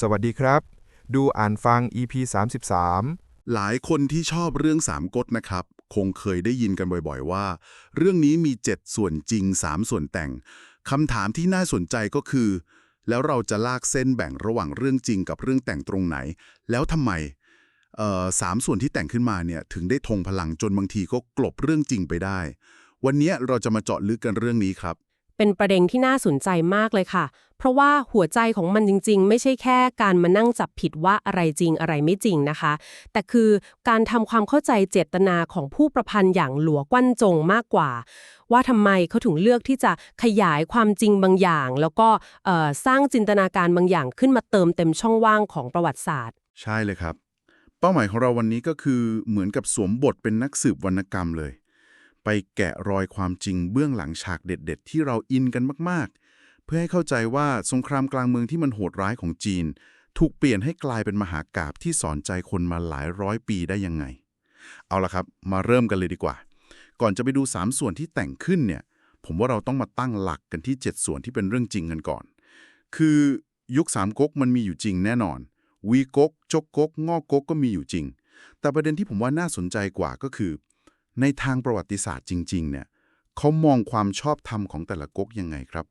สวัสดีครับ ดูอ่านฟัง EP 33 หลายคนที่ชอบเรื่องสามก๊กนะครับ คงเคยได้ยินกันบ่อยๆว่า เรื่องนี้มี 7 ส่วนจริง 3 ส่วนแต่งคำถามที่น่าสนใจก็คือ แล้วเราจะลากเส้นแบ่งระหว่างเรื่องจริงกับเรื่องแต่งตรงไหน แล้วทำไมเอ่อสามส่วนที่แต่งขึ้นมาเนี่ยถึงได้ทงพลังจนบางทีก็กลบเรื่องจริงไปได้ วันนี้เราจะมาเจาะลึกกันเรื่องนี้ครับ เป็นประเด็นที่น่าสนใจมากเลยค่ะ เพราะว่าหัวใจของมันจริง ๆ ไม่ใช่แค่การมานั่งจับผิดว่าอะไรจริงอะไรไม่จริงนะคะ แต่คือการทำความเข้าใจเจตนาของผู้ประพันธ์อย่างหลัวกวั้นจงมากกว่า ว่าทำไมเขาถึงเลือกที่จะขยายความจริงบางอย่าง แล้วก็สร้างจินตนาการบางอย่างขึ้นมาเติมเต็มช่องว่างของประวัติศาสตร์ ใช่เลยครับ เป้าหมายของเราวันนี้ก็คือเหมือนกับสวมบทเป็นนักสืบวรรณกรรมเลย ไปแกะรอยความจริงเบื้องหลังฉากเด็ด ๆ ที่เราอินกันมาก ๆ เพื่อให้เข้าใจว่าสงครามกลางเมืองที่มันโหดร้ายของจีน ถูกเปลี่ยนให้กลายเป็นมหากาบที่สอนใจคนมาหลายร้อยปีได้ยังไง เอาละครับ มาเริ่มกันเลยดีกว่า ก่อนจะไปดู 3 ส่วนที่แต่งขึ้นเนี่ย ผมว่าเราต้องมาตั้งหลักกันที่ 7 ส่วนที่เป็นเรื่องจริงกันก่อน คือยุคสามก๊กมันมีอยู่จริงแน่นอน วีก๊กจกก๊กงอกก๊กก็มีอยู่จริง แต่ประเด็นที่ผมว่าน่าสนใจกว่าก็คือ ในทางประวัติศาสตร์จริง ๆ เนี่ยเขามองความชอบธรรมของแต่ละก๊กยังไงครับ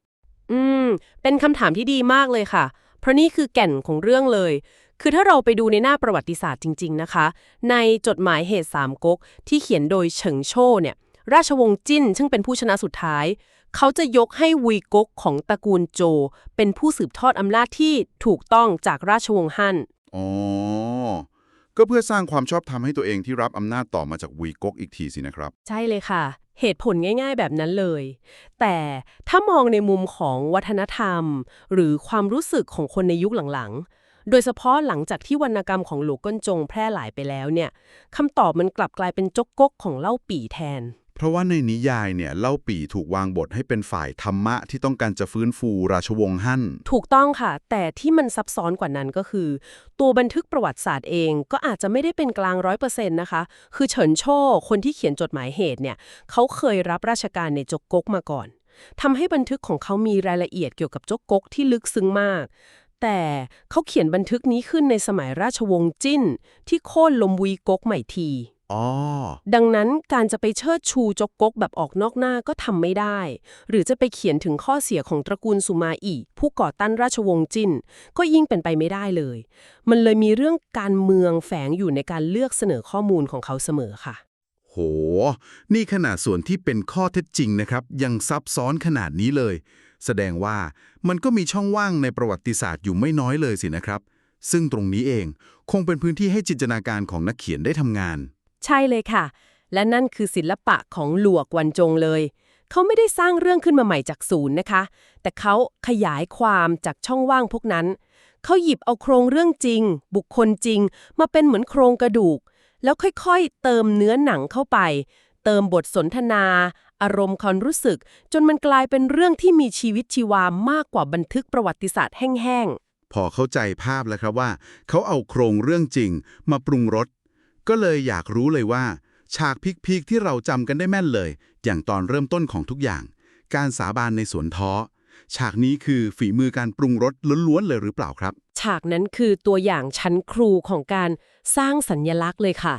อืม เป็นคำถามที่ดีมากเลยค่ะ เพราะนี่คือแก่นของเรื่องเลย คือถ้าเราไปดูในหน้าประวัติศาสตร์จริง ๆ นะคะ ในจดหมายเหตุสามก๊กที่เขียนโดยเฉิงโช่เนี่ย ราชวงศ์จิ้น ซึ่งเป็นผู้ชนะสุดท้าย เขาจะยกให้วีก๊กของตระกูลโจ เป็นผู้สืบทอดอำนาจที่ถูกต้องจากราชวงศ์ฮั่น อ๋อ ก็เพื่อสร้างความชอบธรรมให้ตัวเองที่รับอำนาจต่อมาจากวีก๊กอีกทีสินะครับ ใช่เลยค่ะ เหตุผลง่าย ๆ แบบนั้นเลย แต่ถ้ามองในมุมของวัฒนธรรม หรือความรู้สึกของคนในยุคหลังๆ โดยเฉพาะหลังจากที่วรรณกรรมของหลวงก้นจงแพร่หลายไปแล้วเนี่ยคำตอบมันกลับกลายเป็นจกกกของเล่าปี่แทน เพราะว่าในนิยายเนี่ยเล่าปีถูกวางบทให้เป็นฝ่ายธรรมะที่ต้องการจะฟื้นฟูราชวงศ์ฮั่น ถูกต้องค่ะ แต่ที่มันซับซ้อนกว่านั้นก็คือ ตัวบันทึกประวัติศาสตร์เองก็อาจจะไม่ได้เป็นกลางร้อยเปอร์เซ็นต์นะคะ คือเฉินโช่คนที่เขียนจดหมายเหตุเนี่ยเขาเคยรับราชการในจกกกมาก่อนทำให้บันทึกของเขามีรายละเอียดเกี่ยวกับจกกกที่ลึกซึ้งมาก แต่เขาเขียนบันทึกนี้ขึ้นในสมัยราชวงศ์จิ้น ที่โค่นลมวีกกใหม่ที อ๋อ ดังนั้นการจะไปเชิดชูจกกกแบบออกนอกหน้าก็ทำไม่ได้ หรือจะไปเขียนถึงข้อเสียของตระกูลสุมาอีผู้ก่อตั้นราชวงศ์จิน ก็ยิ่งเป็นไปไม่ได้เลย มันเลยมีเรื่องการเมืองแฝงอยู่ในการเลือกเสนอข้อมูลของเขาเสมอค่ะ โห นี่ขนาดส่วนที่เป็นข้อเท็จจริงนะครับ ยังซับซ้อนขนาดนี้เลย แสดงว่ามันก็มีช่องว่างในประวัติศาสตร์อยู่ไม่น้อยเลยสินะครับ ซึ่งตรงนี้เองคงเป็นพื้นที่ให้จินตนาการของนักเขียนได้ทำงาน ใช่เลยค่ะ และนั่นคือศิลปะของหลวกวันจงเลย เขาไม่ได้สร้างเรื่องขึ้นมาใหม่จากศูนย์นะคะ แต่เขาขยายความจากช่องว่างพวกนั้น เขาหยิบเอาโครงเรื่องจริง บุคคลจริง มาเป็นเหมือนโครงกระดูก แล้วค่อยๆ เติมเนื้อหนังเข้าไป เติมบทสนทนา อารมณ์ความรู้สึก จนมันกลายเป็นเรื่องที่มีชีวิตชีวามากกว่าบันทึกประวัติศาสตร์แห้งๆ พอเข้าใจภาพแล้วครับว่า เขาเอาโครงเรื่องจริง มาปรุงรส ก็เลยอยากรู้เลยว่า ฉากพีคๆที่เราจำกันได้แม่นเลย อย่างตอนเริ่มต้นของทุกอย่าง การสาบานในสวนท้อ ฉากนี้คือฝีมือการปรุงรสล้วนๆเลยหรือเปล่าครับ ฉากนั้นคือตัวอย่างชั้นครูของการสร้างสัญญลักษณ์เลยค่ะ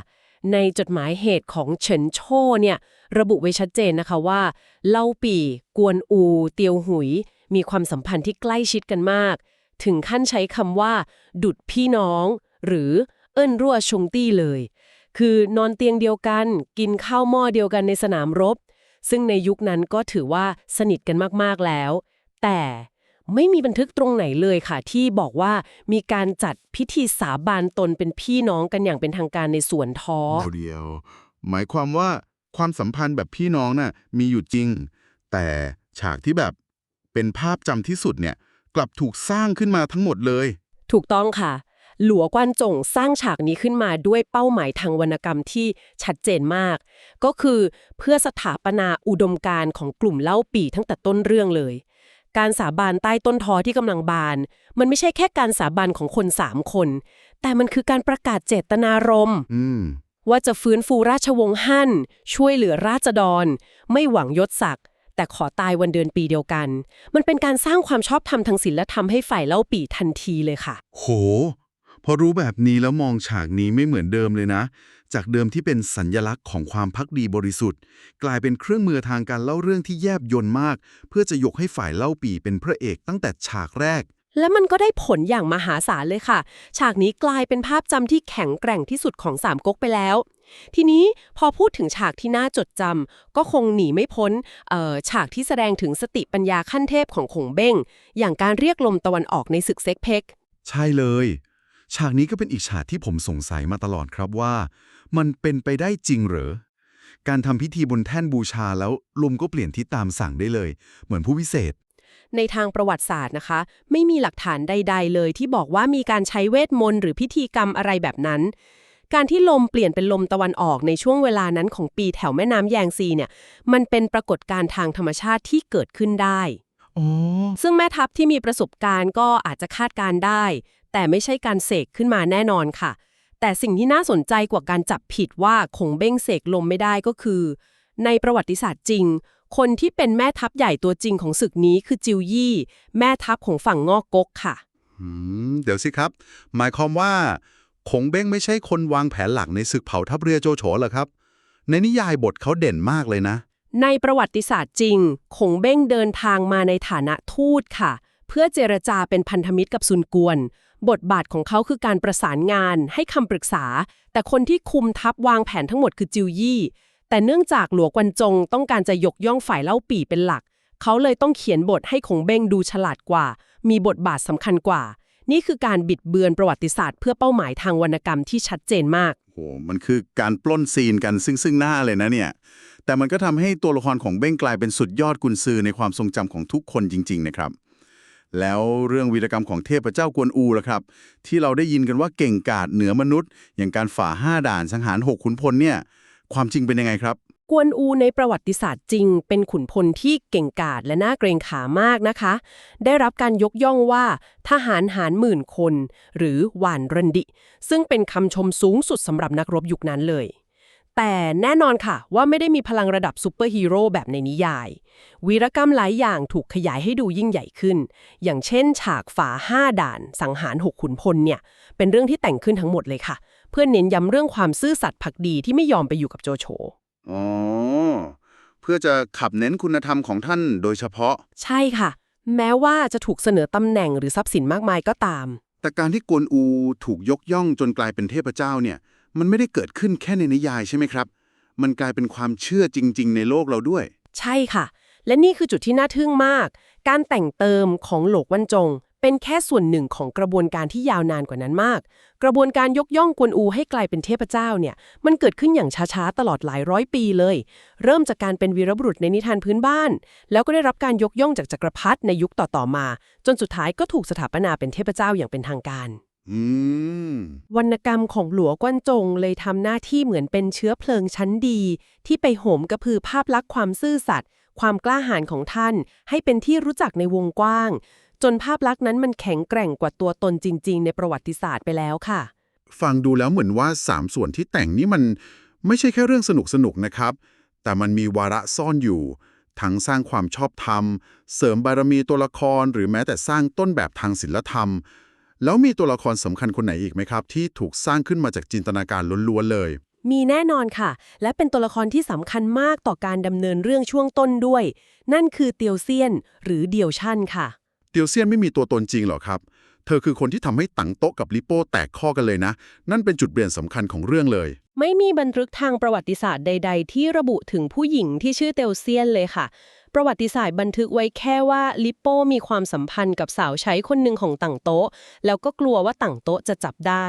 ในจดหมายเหตุของเฉินโช่เนี่ยระบุไว้ชัดเจนนะคะว่า เล่าปี่ กวนอู เตียวหุย มีความสัมพันธ์ที่ใกล้ชิดกันมาก ถึงขั้นใช้คำว่า ดุดพี่น้อง หรือเอิ้นรั่วชงตี้เลย คือนอนเตียงเดียวกัน กินข้าวหม้อเดียวกันในสนามรบ ซึ่งในยุคนั้นก็ถือว่าสนิทกันมากๆแล้ว แต่ไม่มีบันทึกตรงไหนเลยค่ะ ที่บอกว่ามีการจัดพิธีสาบานตนเป็นพี่น้องกันอย่างเป็นทางการในสวนท้อเดียว หมายความว่าความสัมพันธ์แบบพี่น้องน่ะมีอยู่จริง แต่ฉากที่แบบเป็นภาพจำที่สุดเนี่ย กลับถูกสร้างขึ้นมาทั้งหมดเลย ถูกต้องค่ะ หลัวกวนจงสร้างฉากนี้ขึ้นมาด้วยเป้าหมายทางวรรณกรรมที่ชัดเจนมาก ก็คือเพื่อสถาปนาอุดมการณ์ของกลุ่มเล่าปี่ตั้งแต่ต้นเรื่องเลย การสาบานใต้ต้นทอที่กำลังบาน มันไม่ใช่แค่การสาบานของคนสามคน แต่มันคือการประกาศเจตนารมณ์อืมว่าจะฟื้นฟูราชวงศ์ฮั่นช่วยเหลือราษฎร ไม่หวังยศศักดิ์แต่ขอตายวันเดือนปีเดียวกัน มันเป็นการสร้างความชอบธรรมทางศีลธรรมให้ฝ่ายเล่าปี่ทันทีเลยค่ะ โห พอรู้แบบนี้แล้วมองฉากนี้ไม่เหมือนเดิมเลยนะ จากเดิมที่เป็นสัญญลักษณ์ของความพักดีบริสุทธิ์ กลายเป็นเครื่องมือทางการเล่าเรื่องที่แยบยลมาก เพื่อจะยกให้ฝ่ายเล่าปีเป็นพระเอกตั้งแต่ฉากแรก และมันก็ได้ผลอย่างมหาศาลเลยค่ะ ฉากนี้กลายเป็นภาพจำที่แข็งแกร่งที่สุดของสามก๊กไปแล้วทีนี้พอพูดถึงฉากที่น่าจดจำก็คงหนีไม่พ้นเอ่อฉากที่แสดงถึงสติปัญญาขั้นเทพของขงเบ้ง อย่างการเรียกลมตะวันออกในศึกเซ็กเพก ใช่เลย ฉากนี้ก็เป็นอีกฉากที่ผมสงสัยมาตลอดครับว่า มันเป็นไปได้จริงเหรอ การทำพิธีบนแท่นบูชาแล้วลมก็เปลี่ยนทิศตามสั่งได้เลย เหมือนผู้วิเศษ ในทางประวัติศาสตร์นะคะ ไม่มีหลักฐานใด ๆ เลย ที่บอกว่ามีการใช้เวทมนต์หรือพิธีกรรมอะไรแบบนั้น การที่ลมเปลี่ยนเป็นลมตะวันออกในช่วงเวลานั้นของปีแถวแม่น้ำแยงซีเนี่ย มันเป็นปรากฏการณ์ทางธรรมชาติที่เกิดขึ้นได้อ๋อซึ่งแม่ทัพที่มีประสบการณ์ก็อาจจะคาดการณ์ได้ แต่ไม่ใช่การเสกขึ้นมาแน่นอนค่ะ แต่สิ่งที่น่าสนใจกว่าการจับผิดว่าคงเบ้งเสกลมไม่ได้ก็คือ ในประวัติศาสตร์จริง คนที่เป็นแม่ทัพใหญ่ตัวจริงของศึกนี้คือจิวยี่ แม่ทัพของฝั่งงอกก๊กค่ะอืมเดี๋ยวสิครับ หมายความว่าคงเบ้งไม่ใช่คนวางแผนหลักในศึกเผาทัพเรือโจโฉเหรอครับ ในนิยายบทเขาเด่นมากเลยนะ ในประวัติศาสตร์จริง คงเบ้งเดินทางมาในฐานะทูตค่ะ เพื่อเจรจาเป็นพันธมิตรกับซุนกวน บทบาทของเขาคือการประสานงานให้คำปรึกษา แต่คนที่คุมทัพวางแผนทั้งหมดคือจิวยี่ แต่เนื่องจากหลวงกวนจงต้องการจะยกย่องฝ่ายเล่าปี่เป็นหลัก เขาเลยต้องเขียนบทให้คงเบ้งดูฉลาดกว่า มีบทบาทสำคัญกว่า นี่คือการบิดเบือนประวัติศาสตร์ เพื่อเป้าหมายทางวรรณกรรมที่ชัดเจนมากโหมันคือการปล้นซีนกันซึ่งซึ่งหน้าเลยนะเนี่ย แต่มันก็ทำให้ตัวละครของเบ้งกลายเป็นสุดยอดกุนซือในความทรงจำของทุกคนจริง ๆ นะครับ แล้วเรื่องวีรกรรมของเทพเจ้ากวนอูล่ะครับ ที่เราได้ยินกันว่าเก่งกาจเหนือมนุษย์ อย่างการฝ่าห้าด่านสังหารหกขุนพลเนี่ย ความจริงเป็นยังไงครับ กวนอูในประวัติศาสตร์จริง เป็นขุนพลที่เก่งกาจและน่าเกรงขามากนะคะ ได้รับการยกย่องว่า ทหารหารหมื่นคน หรือหวานรันดิ ซึ่งเป็นคำชมสูงสุดสำหรับนักรบยุคนั้นเลย แต่แน่นอนค่ะว่าไม่ได้มีพลังระดับซูเปอร์ฮีโร่แบบในนิยาย วีรกรรมหลายอย่างถูกขยายให้ดูยิ่งใหญ่ขึ้น อย่างเช่น ฉากฝ่าห้าด่าน สังหารหกขุนพลเนี่ย เป็นเรื่องที่แต่งขึ้นทั้งหมดเลยค่ะ เพื่อเน้นย้ำเรื่องความซื่อสัตย์ภักดีที่ไม่ยอมไปอยู่กับโจโฉอ๋อเพื่อจะขับเน้นคุณธรรมของท่านโดยเฉพาะ ใช่ค่ะ แม้ว่าจะถูกเสนอตำแหน่งหรือทรัพย์สินมากมายก็ตาม แต่การที่กวนอูถูกยกย่องจนกลายเป็นเทพเจ้าเนี่ย มันไม่ได้เกิดขึ้นแค่ในนิยายใช่ไหมครับ มันกลายเป็นความเชื่อจริง ๆ ในโลกเราด้วย ใช่ค่ะ และนี่คือจุดที่น่าทึ่งมาก การแต่งเติมของโหลกวันจง เป็นแค่ส่วนหนึ่งของกระบวนการที่ยาวนานกว่านั้นมาก กระบวนการยกย่องกวนอูให้กลายเป็นเทพเจ้าเนี่ย มันเกิดขึ้นอย่างช้าๆ ตลอดหลายร้อยปีเลย เริ่มจากการเป็นวีรบุรุษในนิทานพื้นบ้าน แล้วก็ได้รับการยกย่องจากจักรพรรดิในยุคต่อๆมา จนสุดท้ายก็ถูกสถาปนาเป็นเทพเจ้าอย่างเป็นทางการ อืม วรรณกรรมของหลัวกวนจงเลยทำหน้าที่เหมือนเป็นเชื้อเพลิงชั้นดี ที่ไปโหมกระพือภาพลักษณ์ความซื่อสัตย์ความกล้าหาญของท่าน ให้เป็นที่รู้จักในวงกว้าง จนภาพลักษณ์นั้นมันแข็งแกร่งกว่าตัวตนจริง ๆ ในประวัติศาสตร์ไปแล้วค่ะ ฟังดูแล้วเหมือนว่า 3 ส่วนที่แต่งนี่มันไม่ใช่แค่เรื่องสนุกสนุกๆนะครับ แต่มันมีวาระซ่อนอยู่ ทั้งสร้างความชอบธรรม เสริมบารมีตัวละคร หรือแม้แต่สร้างต้นแบบทางศิลธรรม แล้วมีตัวละครสำคัญคนไหนอีกไหมครับ ที่ถูกสร้างขึ้นมาจากจินตนาการล้วนๆเลย มีแน่นอนค่ะ และเป็นตัวละครที่สำคัญมากต่อการดำเนินเรื่องช่วงต้นด้วย นั่นคือเตียวเซียน หรือเดียวชั่นค่ะ เตียวเซียนไม่มีตัวตนจริงหรอครับ เธอคือคนที่ทำให้ตังโต๊ะกับลิโป้แตกข้อกันเลยนะ นั่นเป็นจุดเปลี่ยนสำคัญของเรื่องเลย ไม่มีบันทึกทางประวัติศาสตร์ใด ๆ ที่ระบุถึงผู้หญิงที่ชื่อเตลเซียนเลยค่ะ ประวัติศาสตร์บันทึกไว้แค่ว่าลิปโป้มีความสัมพันธ์กับสาวใช้คนหนึ่งของต่างโต๊ะ แล้วก็กลัวว่าต่างโต๊ะจะจับได้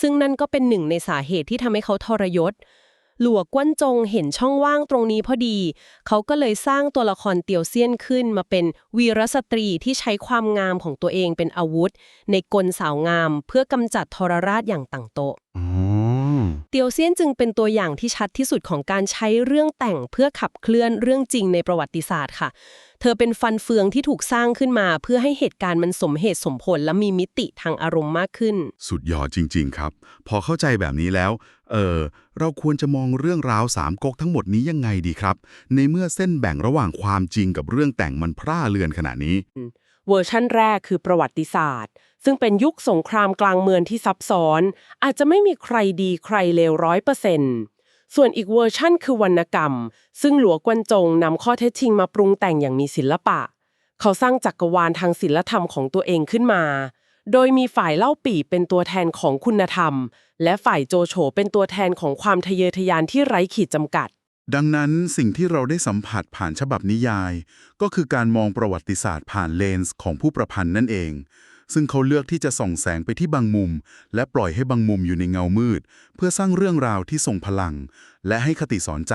ซึ่งนั่นก็เป็นหนึ่งในสาเหตุที่ทำให้เขาทรยศหลัวกวนจงเห็นช่องว่างตรงนี้พอดี เขาก็เลยสร้างตัวละครเตียวเซียนขึ้นมาเป็นวีรสตรีที่ใช้ความงามของตัวเองเป็นอาวุธ ในกลสาวงามเพื่อกำจัดทรราชอย่างต่างโต๊ะ เตียวเซียนจึงเป็นตัวอย่างที่ชัดที่สุดของการใช้เรื่องแต่งเพื่อขับเคลื่อนเรื่องจริงในประวัติศาสตร์ค่ะ เธอเป็นฟันเฟืองที่ถูกสร้างขึ้นมาเพื่อให้เหตุการณ์มันสมเหตุสมผลและมีมิติทางอารมณ์มากขึ้น สุดยอดจริง ๆ ครับ พอเข้าใจแบบนี้แล้ว เออเราควรจะมองเรื่องราวสามก๊กทั้งหมดนี้ยังไงดีครับ ในเมื่อเส้นแบ่งระหว่างความจริงกับเรื่องแต่งมันพร่าเลือนขนาดนี้ เวอร์ชั่นแรกคือประวัติศาสตร์ ซึ่งเป็นยุคสงครามกลางเมืองที่ซับซ้อน อาจจะไม่มีใครดีใครเลวร้อยเปอร์เซ็นต์ส่วนอีกเวอร์ชั่นคือวรรณกรรม ซึ่งหลัวกวนจงนำข้อเท็จจริงมาปรุงแต่งอย่างมีศิลปะ เขาสร้างจักรวาลทางศิลธรรมของตัวเองขึ้นมา โดยมีฝ่ายเล่าปี่เป็นตัวแทนของคุณธรรม และฝ่ายโจโฉเป็นตัวแทนของความทะเยอทะยานที่ไร้ขีดจำกัด ดังนั้นสิ่งที่เราได้สัมผัสผ่านฉบับนิยาย ก็คือการมองประวัติศาสตร์ผ่านเลนส์ของผู้ประพันธ์นั่นเอง ซึ่งเขาเลือกที่จะส่องแสงไปที่บางมุม และปล่อยให้บางมุมอยู่ในเงามืด เพื่อสร้างเรื่องราวที่ทรงพลัง และให้คติสอนใจ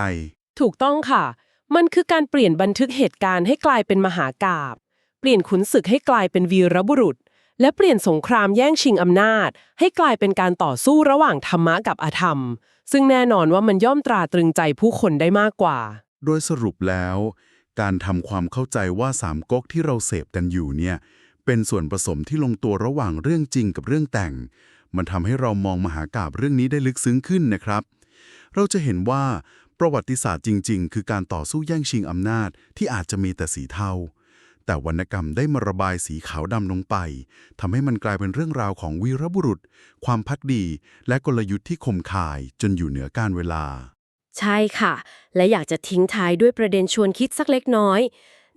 ถูกต้องค่ะ มันคือการเปลี่ยนบันทึกเหตุการณ์ให้กลายเป็นมหากาบเปลี่ยนขุนศึกให้กลายเป็นวีรบุรุษ และเปลี่ยนสงครามแย่งชิงอำนาจ ให้กลายเป็นการต่อสู้ระหว่างธรรมะกับอธรรม ซึ่งแน่นอนว่ามันย่อมตราตรึงใจผู้คนได้มากกว่า โดยสรุปแล้ว การทำความเข้าใจว่าสามก๊กที่เราเสพกันอยู่เนี่ย เป็นส่วนผสมที่ลงตัวระหว่างเรื่องจริงกับเรื่องแต่ง มันทำให้เรามองมหากาบเรื่องนี้ได้ลึกซึ้งขึ้นนะครับ เราจะเห็นว่าประวัติศาสตร์จริง ๆ คือการต่อสู้แย่งชิงอำนาจที่อาจจะมีแต่สีเทา แต่วรรณกรรมได้มาระบายสีขาวดำลงไปทำให้มันกลายเป็นเรื่องราวของวีรบุรุษ ความพักดี และกลยุทธ์ที่คมคายจนอยู่เหนือการเวลา ใช่ค่ะ และอยากจะทิ้งท้ายด้วยประเด็นชวนคิดสักเล็กน้อย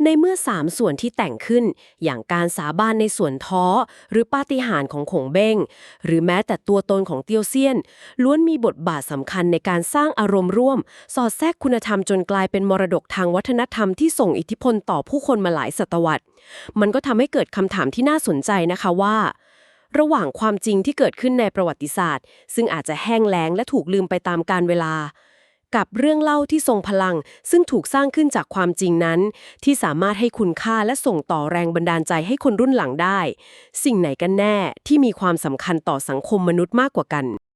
ในเมื่อสามส่วนที่แต่งขึ้น อย่างการสาบานในส่วนท้อ หรือปาฏิหาริย์ของขงเบ้ง หรือแม้แต่ตัวตนของเตียวเซียน ล้วนมีบทบาทสำคัญในการสร้างอารมณ์ร่วม สอดแทรกคุณธรรมจนกลายเป็นมรดกทางวัฒนธรรมที่ส่งอิทธิพลต่อผู้คนมาหลายศตวรรษ มันก็ทำให้เกิดคำถามที่น่าสนใจนะคะว่าระหว่างความจริงที่เกิดขึ้นในประวัติศาสตร์ ซึ่งอาจจะแห้งแล้งและถูกลืมไปตามกาลเวลา กับเรื่องเล่าที่ทรงพลัง ซึ่งถูกสร้างขึ้นจากความจริงนั้น ที่สามารถให้คุณค่าและส่งต่อแรงบันดาลใจให้คนรุ่นหลังได้ สิ่งไหนกันแน่ที่มีความสำคัญต่อสังคมมนุษย์มากกว่ากัน